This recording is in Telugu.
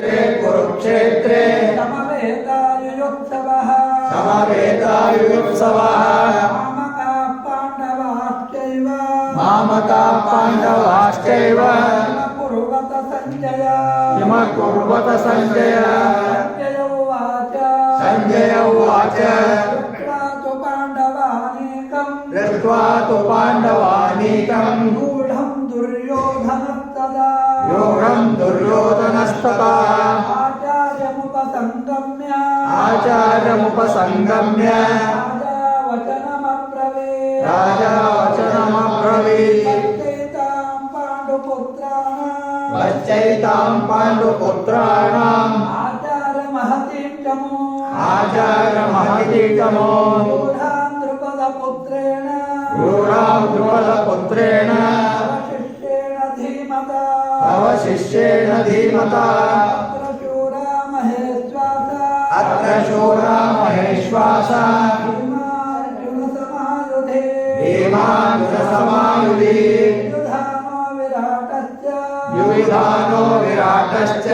కురుక్షేత్రే సమవేతాయుయుత్సవः సమవేతాయుత్సవः మామకా పాండవాశ్చైవ మామకా పాండవాశ్చైవ కురువత సంజయ కిమ కుర్వత సంజయ సంజయ ఉవాచ సంజయ ఉవాచ పాండవానేకం పాండవానీకం గూఢం యోగం దుర్యోధనస్తతా ఆచార్యముపసంగమ్య ఆచార్యముపసంగమ్య. రాజా వచనమబ్రవే రాజా వచనమబ్రవీత్ సత్యేతాం పాండుపుత్రాణం. వచ్చైతాం పాండుపుత్రాణం. ఆచారమహతీం చము ఆచారమహతీతమో యూఢాం ద్రుపదపుత్రేణ క్రూరాం ద్రుపదపుత్రేణ శిష్యేణ ధీమత. తవ శిష్యేణ ధీమతా. शूरा महेश्वासा भीमानुरसमायुधे युविधानो विराटश्च।